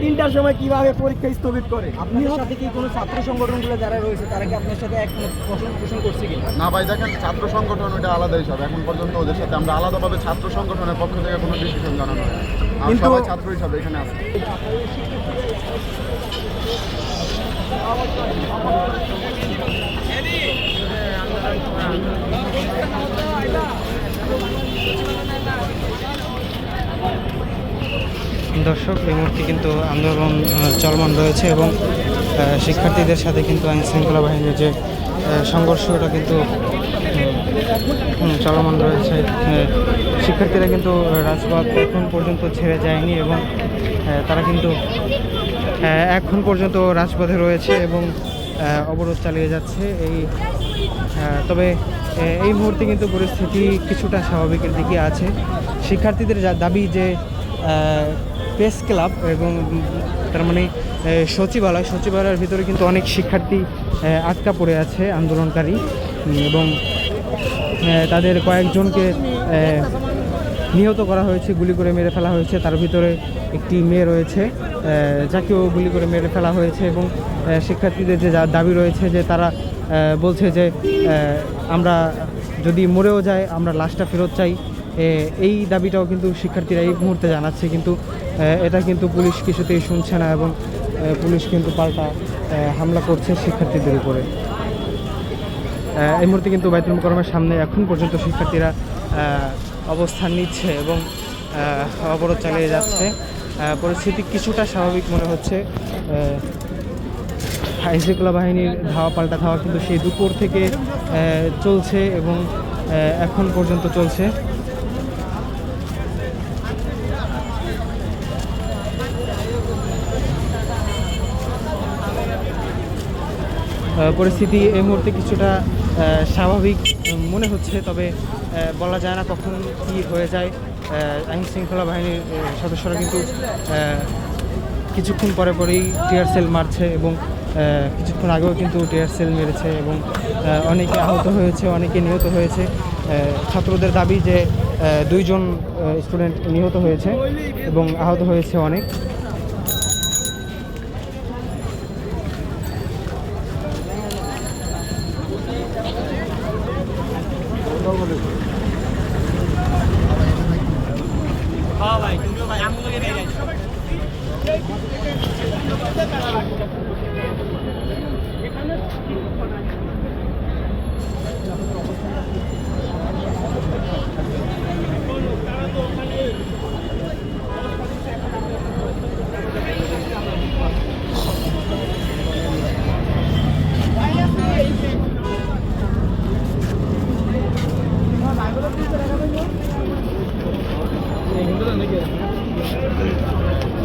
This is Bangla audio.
তিনটার সময় কীভাবে পরীক্ষা স্থগিত করে? আপনার সাথে কি কোনো ছাত্র সংগঠনগুলো যারা রয়েছে তারা কি আপনার সাথে এক পোষণ পোষণ করছে কিনা? না ভাই দেখেন ছাত্র সংগঠন ওটা আলাদা হিসাব এখন পর্যন্ত ওদের সাথে আমরা আলাদাভাবে ছাত্র সংগঠনের পক্ষ থেকে কোনো ডিসিশন জানানো হয় আমরা কিন্তু- সবাই ছাত্র হিসাবে এখানে আছি। দর্শক এই মুহূর্তে কিন্তু আন্দোলন চলমান রয়েছে এবং শিক্ষার্থীদের সাথে কিন্তু আইন শৃঙ্খলা বাহিনীর যে আহ, সংঘর্ষ ওটা কিন্তু চলমান রয়েছে। শিক্ষার্থীরা কিন্তু রাজপথ এখন পর্যন্ত ছেড়ে যায়নি এবং তারা কিন্তু এখন পর্যন্ত রাজপথে রয়েছে এবং অবরোধ চালিয়ে যাচ্ছে। এই তবে এই মুহূর্তে কিন্তু পরিস্থিতি কিছুটা স্বাভাবিকের দিকে আছে। শিক্ষার্থীদের দাবি যে প্রেস ক্লাব এবং তার মানে সচিবালয়, সচিবালয়ের ভিতরে কিন্তু অনেক শিক্ষার্থী আটকা পড়ে আছে আন্দোলনকারী। এবং তাদের কয়েকজনকে নিহত করা হয়েছে, গুলি করে মেরে ফেলা হয়েছে। তার ভিতরে একটি মেয়ে রয়েছে যাকেও গুলি করে মেরে ফেলা হয়েছে এবং শিক্ষার্থীদের যে দাবি রয়েছে যে তারা বলছে যে আমরা যদি মরেও যায়, আমরা লাশটা ফেরত চাই। এই দাবিটাও কিন্তু শিক্ষার্থীরা এই মুহূর্তে জানাচ্ছে, কিন্তু এটা কিন্তু পুলিশ কিছুতেই শুনছে না এবং পুলিশ কিন্তু পাল্টা হামলা করছে শিক্ষার্থীদের উপরে। এই মুহূর্তে কিন্তু বাইতুল মোকারমের সামনে এখন পর্যন্ত শিক্ষার্থীরা অবস্থান নিচ্ছে এবং অবরোধ চালিয়ে যাচ্ছে। পরিস্থিতি কিছুটা স্বাভাবিক মনে হচ্ছে। আইন শৃঙ্খলা বাহিনীর ধাওয়া পাল্টা ধাওয়া কিন্তু সেই দুপুর থেকে চলছে এবং এখন পর্যন্ত চলছে। পরিস্থিতি এই মুহূর্তে কিছুটা স্বাভাবিক মনে হচ্ছে, তবে বলা যায় না কখন কি হয়ে যায়। আইন শৃঙ্খলা বাহিনীর সদস্যরা কিন্তু কিছুক্ষণ পরে পরেই টিয়ার সেল মারছে এবং কিছুক্ষণ আগেও কিন্তু টিয়ার সেল মেরেছে এবং অনেকে আহত হয়েছে, অনেকে নিহত হয়েছে। ছাত্রদের দাবি যে দুইজন স্টুডেন্ট নিহত হয়েছে এবং আহত হয়েছে অনেক। হ্যাঁ ভাই তুমিও ভাই আমি हिंदू